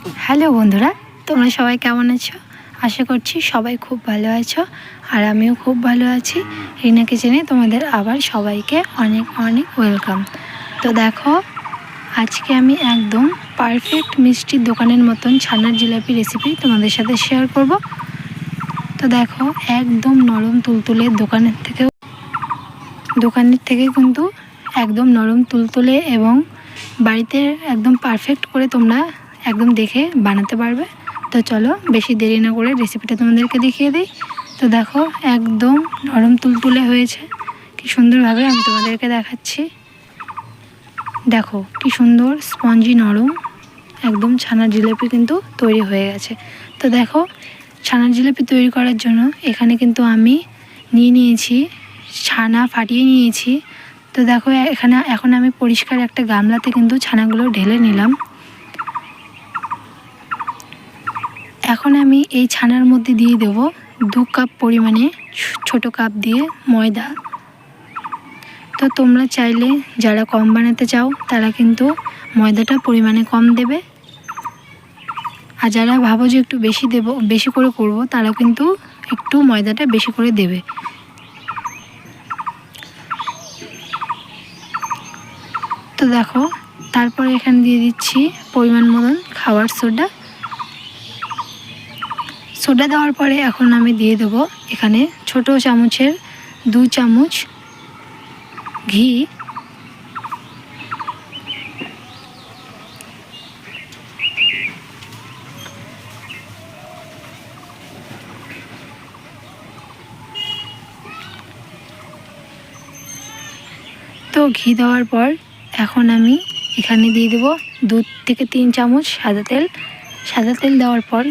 Hello বন্ধুরা, তোমরা সবাই কেমন আছো? আশা করছি সবাই খুব ভালো আছো আর আমিও খুব ভালো আছি। রিনা কিচেনে তোমাদের আবার সবাইকে অনেক অনেক ওয়েলকাম। তো দেখো, আজকে আমি একদম পারফেক্ট মিষ্টির দোকানের মতন ছানার জিলাপি রেসিপি তোমাদের সাথে শেয়ার করব। তো দেখো, একদম নরম তুলতুলে দোকানের থেকেও, দোকানের থেকে কিন্তু একদম নরম তুলতুলে এবং বাড়িতে একদম পারফেক্ট করে তোমরা একদম দেখে বানাতে পারবে। তো চলো, বেশি দেরি না করে রেসিপিটা তোমাদেরকে দেখিয়ে দিই। তো দেখো, একদম নরম তুলতুলে হয়েছে। কি সুন্দরভাবে আমি তোমাদেরকে দেখাচ্ছি। দেখো, কি সুন্দর স্পঞ্জি নরম, একদম ছানার জিলিপি কিন্তু তৈরি হয়ে গেছে। তো দেখো ছানার জিলিপি তৈরি করার জন্য এখানে কিন্তু আমি নিয়ে নিয়েছি, ছানা ফাটিয়ে নিয়েছি। তো দেখো এখানে, এখন আমি পরিষ্কার একটা গামলাতে কিন্তু ছানাগুলো ঢেলে নিলাম। এখন আমি এই ছানার মধ্যে দিয়ে দেব দু কাপ পরিমাণে ছোট কাপ দিয়ে ময়দা। তো তোমরা চাইলে যারা কম বানাতে চাও, তারা কিন্তু ময়দাটা পরিমাণে কম দেবে। আর যারা ভাবো যে একটু বেশি দেব, বেশি করে করব, তারা কিন্তু একটু ময়দাটা বেশি করে দেবে। তো দেখো, তারপরে এখানে দিয়ে দিচ্ছি পরিমাণ মতন খাওয়ার সোডা। সোডা দেওয়ার পরে এখন আমি দিয়ে দেব এখানে ছোট চামচের দু চামচ ঘি। তো ঘি দেওয়ার পর এখন আমি এখানে দিয়ে দেবো দু থেকে তিন চামচ সাদা তেল। সাদা তেল দেওয়ার পর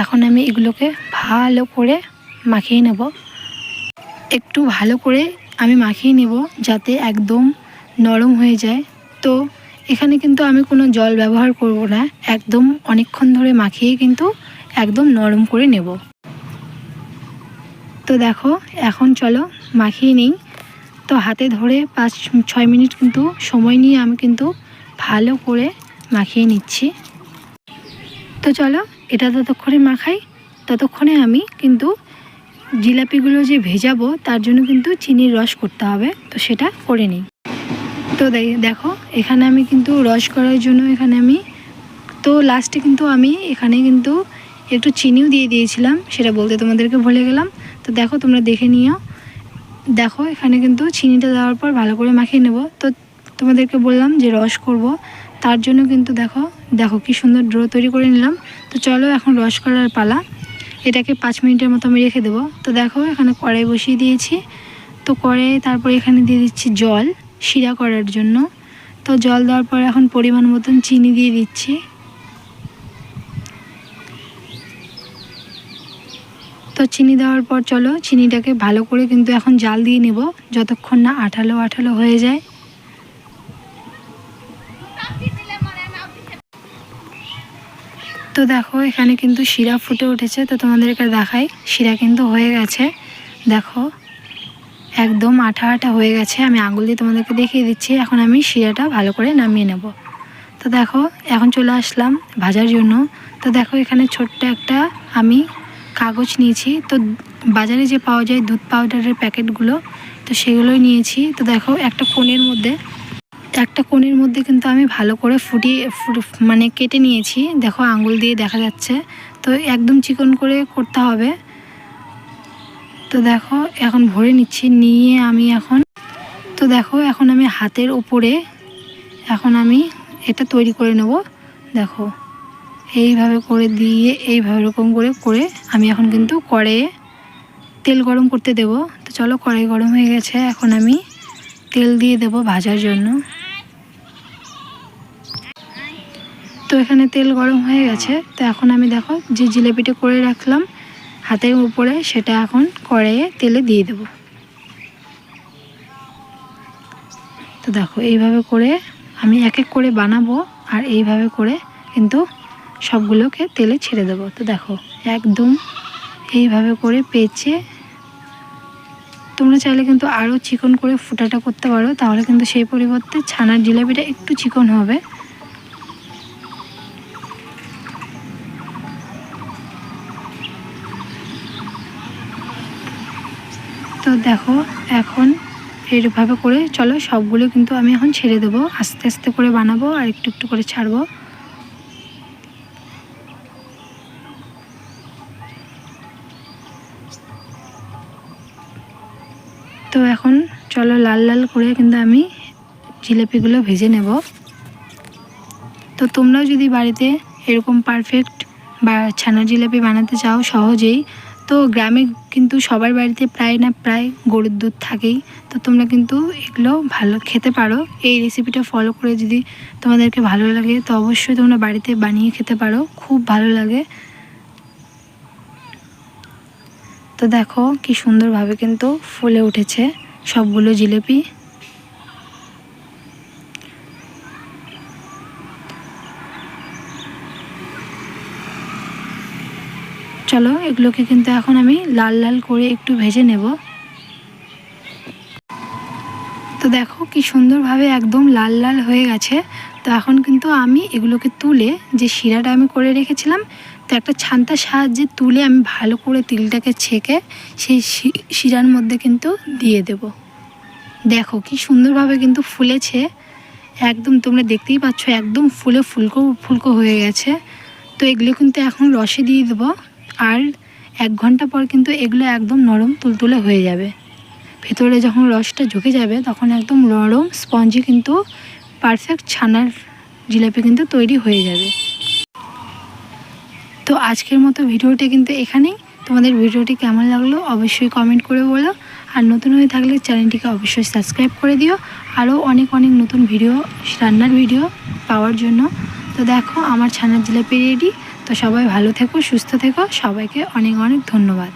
এখন আমি এগুলোকে ভালো করে মাখিয়ে নেব। একটু ভালো করে আমি মাখিয়ে নেব যাতে একদম নরম হয়ে যায়। তো এখানে কিন্তু আমি কোনো জল ব্যবহার করব না, একদম অনেকক্ষণ ধরে মাখিয়ে কিন্তু একদম নরম করে নেব। তো দেখো, এখন চলো মাখিয়ে নিই। তো হাতে ধরে পাঁচ, ছয় মিনিট কিন্তু সময় নিয়ে আমি কিন্তু ভালো করে মাখিয়ে নিচ্ছি। তো চলো এটা ততক্ষণে মাখাই, ততক্ষণে আমি কিন্তু জিলাপিগুলো যে ভেজাবো, তার জন্য কিন্তু চিনির রস করতে হবে, তো সেটা করে নিই। তো দেখো, এখানে আমি কিন্তু রস করার জন্য এখানে আমি, তো লাস্টে কিন্তু আমি এখানে কিন্তু একটু চিনিও দিয়ে দিয়েছিলাম, সেটা বলতে তোমাদেরকে ভুলে গেলাম। তো দেখো, তোমরা দেখে নিও। দেখো, এখানে কিন্তু চিনিটা দেওয়ার পর ভালো করে মাখিয়ে নেব। তো তোমাদেরকে বললাম যে রস করব। তার জন্য কিন্তু দেখো দেখো কি সুন্দর ড্রো তৈরি করে নিলাম। তো চলো এখন রস করার পালা। এটাকে পাঁচ মিনিটের মতো আমি রেখে দেবো। তো দেখো, এখানে কড়াই বসিয়ে দিয়েছি। তো কড়াই তারপরে এখানে দিয়ে দিচ্ছি জল, শিরা করার জন্য। তো জল দেওয়ার পর এখন পরিমাণ মতন চিনি দিয়ে দিচ্ছি। তো চিনি দেওয়ার পর চলো, চিনিটাকে ভালো করে কিন্তু এখন জাল দিয়ে নেব, যতক্ষণ না আঠালো আঠালো হয়ে যায়। দেখো, এখানে কিন্তু শিরা ফুটে উঠেছে, তো তোমাদেরকে দেখাই। শিরা কিন্তু হয়ে গেছে। দেখো, একদম আঠা আঠা হয়ে গেছে। আমি আঙুল দিয়ে তোমাদেরকে দেখিয়ে দিচ্ছি। এখন আমি শিরাটা ভালো করে নামিয়ে নেব। তো দেখো, এখন চলে আসলাম ভাজার জন্য। তো দেখো, এখানে ছোট্ট একটা আমি কাগজ নিয়েছি। তো বাজারে যে পাওয়া যায় দুধ পাউডারের প্যাকেটগুলো, তো সেগুলোই নিয়েছি। তো দেখো, একটা কোণের মধ্যে একটা কোণের মধ্যে কিন্তু আমি ভালো করে ফুটিয়ে মানে কেটে নিয়েছি। দেখো আঙুল দিয়ে দেখা যাচ্ছে। তো একদম চিকন করে করতে হবে। তো দেখো, এখন ভরে নিচ্ছি। নিয়ে আমি এখন, তো দেখো, এখন আমি হাতের ওপরে এখন আমি এটা তৈরি করে নেব। দেখো, এইভাবে করে দিয়ে, এইভাবে এরকম করে করে আমি এখন কিন্তু কড়াইয়ে তেল গরম করতে দেব। তো চলো, কড়াই গরম হয়ে গেছে। এখন আমি তেল দিয়ে দেব ভাজার জন্য। তো এখানে তেল গরম হয়ে গেছে। তো এখন আমি দেখো যে জিলেপিটা করে রাখলাম হাতের উপরে, সেটা এখন কড়াইয়ে তেলে দিয়ে দেব। তো দেখো এইভাবে করে আমি এক এক করে বানাবো আর এইভাবে করে কিন্তু সবগুলোকে তেলে ছেড়ে দেবো। তো দেখো একদম এইভাবে করে পেঁচে, তোমরা চাইলে কিন্তু আরও চিকন করে ফুটাটা করতে পারো, তাহলে কিন্তু সেই পরিবর্তে ছানার জিলাপিটা একটু চিকন হবে। তো দেখো, এখন এইভাবে করে চলো, সবগুলো কিন্তু আমি এখন ছেড়ে দেবো। আস্তে আস্তে করে বানাবো আর একটু একটু করে ছাড়বো। তো এখন চলো, লাল লাল করে কিন্তু আমি জিলিপিগুলো ভেজে নেব। তো তোমরাও যদি বাড়িতে এরকম পারফেক্ট বা ছানা জিলিপি বানাতে চাও, সহজেই তো গ্রামে কিন্তু সবার বাড়িতে প্রায় না প্রায় গরুর দুধ থাকেই। তো তোমরা কিন্তু এগুলো ভালো খেতে পারো। এই রেসিপিটা ফলো করে যদি তোমাদেরকে ভালো লাগে, তো অবশ্যই তোমরা বাড়িতে বানিয়ে খেতে পারো। খুব ভালো লাগে। তো দেখো কি সুন্দরভাবে কিন্তু ফুলে উঠেছে সবগুলো জিলিপি। চলো, এগুলোকে কিন্তু এখন আমি লাল লাল করে একটু ভেজে নেব। তো দেখো কি সুন্দরভাবে একদম লাল লাল হয়ে গেছে। তো এখন কিন্তু আমি এগুলোকে তুলে যে শিরাটা আমি করে রেখেছিলাম, তো একটা ছান্তার সাহায্যে তুলে আমি ভালো করে তিলটাকে ছেঁকে সেই শিরার মধ্যে কিন্তু দিয়ে দেব। দেখো কি সুন্দরভাবে কিন্তু ফুলেছে। একদম তোমরা দেখতেই পাচ্ছ, একদম ফুলে ফুলকো ফুলকো হয়ে গেছে। তো এগুলো কিন্তু এখন রসে দিয়ে দেবো। আর এক ঘণ্টা পর কিন্তু এগুলো একদম নরম তুলতুলে হয়ে যাবে। ভেতরে যখন রসটা ঢুকে যাবে, তখন একদম নরম স্পঞ্জি কিন্তু পারফেক্ট ছানার জিলাপি কিন্তু তৈরি হয়ে যাবে। তো আজকের মতো ভিডিওটি কিন্তু এখানেই। তোমাদের ভিডিওটি কেমন লাগল অবশ্যই কমেন্ট করে বলো। আর নতুন হয়ে থাকলে চ্যানেলটিকে অবশ্যই সাবস্ক্রাইব করে দিও। আরও অনেক অনেক নতুন ভিডিও, রান্নার ভিডিও পাওয়ার জন্য। তো দেখো, আমার ছানার জিলাপি রেডি তো সবাই ভালো থেকো সুস্থ থেকো। সবাইকে অনেক অনেক ধন্যবাদ।